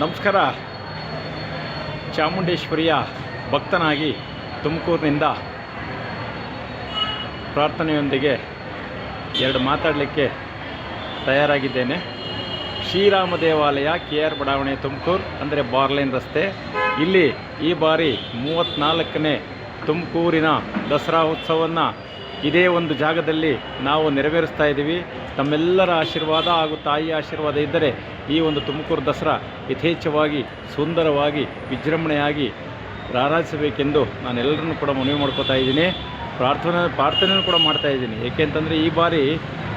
ನಮಸ್ಕಾರ. ಚಾಮುಂಡೇಶ್ವರಿಯ ಭಕ್ತನಾಗಿ ತುಮಕೂರಿನಿಂದ ಪ್ರಾರ್ಥನೆಯೊಂದಿಗೆ ಎರಡು ಮಾತಾಡಲಿಕ್ಕೆ ತಯಾರಾಗಿದ್ದೇನೆ. ಶ್ರೀರಾಮ ದೇವಾಲಯ ಕೆ ಆರ್ ಬಡಾವಣೆ ತುಮಕೂರು, ಅಂದರೆ ಬಾರ್ಲೈನ್ ರಸ್ತೆ. ಇಲ್ಲಿ ಈ ಬಾರಿ ಮೂವತ್ತ್ನಾಲ್ಕನೇ ತುಮಕೂರಿನ ದಸರಾ ಉತ್ಸವವನ್ನು ಇದೇ ಒಂದು ಜಾಗದಲ್ಲಿ ನಾವು ನೆರವೇರಿಸ್ತಾ ಇದ್ದೀವಿ. ತಮ್ಮೆಲ್ಲರ ಆಶೀರ್ವಾದ ಹಾಗೂ ತಾಯಿಯ ಆಶೀರ್ವಾದ ಇದ್ದರೆ ಈ ಒಂದು ತುಮಕೂರು ದಸರಾ ಯಥೇಚ್ಛವಾಗಿ, ಸುಂದರವಾಗಿ, ವಿಜೃಂಭಣೆಯಾಗಿ ರಾರಾಜಿಸಬೇಕೆಂದು ನಾನು ಎಲ್ಲರನ್ನೂ ಕೂಡ ಮನವಿ ಮಾಡ್ಕೋತಾ ಇದ್ದೀನಿ. ಪ್ರಾರ್ಥನೆ ಪ್ರಾರ್ಥನೆಯೂ ಕೂಡ ಮಾಡ್ತಾ ಇದ್ದೀನಿ. ಏಕೆಂತಂದರೆ ಈ ಬಾರಿ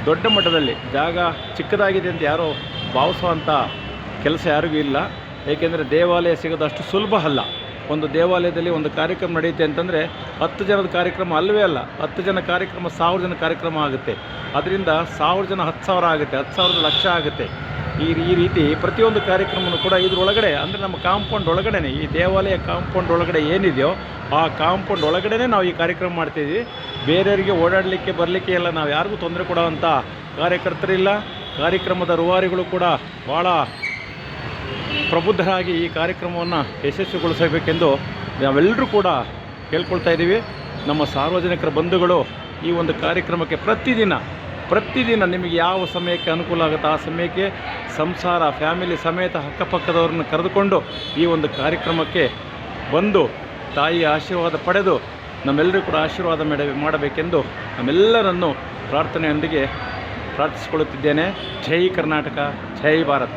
ದೊಡ್ಡ ಮಟ್ಟದಲ್ಲಿ, ಜಾಗ ಚಿಕ್ಕದಾಗಿದೆ ಅಂತ ಯಾರೋ ಭಾವಿಸುವಂಥ ಕೆಲಸ ಯಾರಿಗೂ ಇಲ್ಲ. ಏಕೆಂದರೆ ದೇವಾಲಯ ಸಿಗೋದು ಅಷ್ಟು ಸುಲಭ ಅಲ್ಲ. ಒಂದು ದೇವಾಲಯದಲ್ಲಿ ಒಂದು ಕಾರ್ಯಕ್ರಮ ನಡೆಯುತ್ತೆ ಅಂತಂದರೆ ಹತ್ತು ಜನದ ಕಾರ್ಯಕ್ರಮ ಅಲ್ಲವೇ ಅಲ್ಲ, ಹತ್ತು ಜನ ಕಾರ್ಯಕ್ರಮ, ಸಾವಿರ ಜನ ಕಾರ್ಯಕ್ರಮ ಆಗುತ್ತೆ. ಅದರಿಂದ ಸಾವಿರ ಜನ, ಹತ್ತು ಸಾವಿರ ಆಗುತ್ತೆ, ಹತ್ತು ಸಾವಿರದ ಲಕ್ಷ ಆಗುತ್ತೆ. ಈ ಈ ರೀತಿ ಪ್ರತಿಯೊಂದು ಕಾರ್ಯಕ್ರಮವೂ ಕೂಡ ಇದರೊಳಗಡೆ, ಅಂದರೆ ನಮ್ಮ ಕಾಂಪೌಂಡ್ ಒಳಗಡೆ ಈ ದೇವಾಲಯ ಕಾಂಪೌಂಡ್ ಒಳಗಡೆ ಏನಿದೆಯೋ, ಆ ಕಾಂಪೌಂಡ್ ಒಳಗಡೆನೇ ನಾವು ಈ ಕಾರ್ಯಕ್ರಮ ಮಾಡ್ತಿದ್ವಿ. ಬೇರೆಯವರಿಗೆ ಓಡಾಡಲಿಕ್ಕೆ, ಬರಲಿಕ್ಕೆ ಎಲ್ಲ ನಾವು ಯಾರಿಗೂ ತೊಂದರೆ ಕೊಡೋವಂಥ ಕಾರ್ಯಕರ್ತರಿಲ್ಲ. ಕಾರ್ಯಕ್ರಮದ ರೂವಾರಿಗಳು ಕೂಡ ಭಾಳ ಪ್ರಬುದ್ಧರಾಗಿ ಈ ಕಾರ್ಯಕ್ರಮವನ್ನು ಯಶಸ್ವಿಗೊಳಿಸಬೇಕೆಂದು ನಾವೆಲ್ಲರೂ ಕೂಡ ಕೇಳ್ಕೊಳ್ತಾ ಇದ್ದೀವಿ. ನಮ್ಮ ಸಾರ್ವಜನಿಕರ ಬಂಧುಗಳು ಈ ಒಂದು ಕಾರ್ಯಕ್ರಮಕ್ಕೆ ಪ್ರತಿದಿನ ಪ್ರತಿದಿನ ನಿಮಗೆ ಯಾವ ಸಮಯಕ್ಕೆ ಅನುಕೂಲ ಆಗುತ್ತೆ ಆ ಸಮಯಕ್ಕೆ ಸಂಸಾರ, ಫ್ಯಾಮಿಲಿ ಸಮೇತ ಅಕ್ಕಪಕ್ಕದವ್ರನ್ನ ಕರೆದುಕೊಂಡು ಈ ಒಂದು ಕಾರ್ಯಕ್ರಮಕ್ಕೆ ಬಂದು ತಾಯಿಯ ಆಶೀರ್ವಾದ ಪಡೆದು ನಮ್ಮೆಲ್ಲರೂ ಕೂಡ ಆಶೀರ್ವಾದ ಮಾಡ, ಮಾಡಬೇಕೆಂದು ನಮ್ಮೆಲ್ಲರನ್ನು ಪ್ರಾರ್ಥನೆಯೊಂದಿಗೆ ಪ್ರಾರ್ಥಿಸಿಕೊಳ್ಳುತ್ತಿದ್ದೇನೆ. ಜೈ ಕರ್ನಾಟಕ, ಜೈ ಭಾರತ.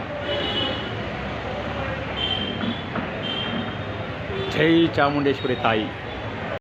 সেই চামুণ্ডেশ্বরী তাই।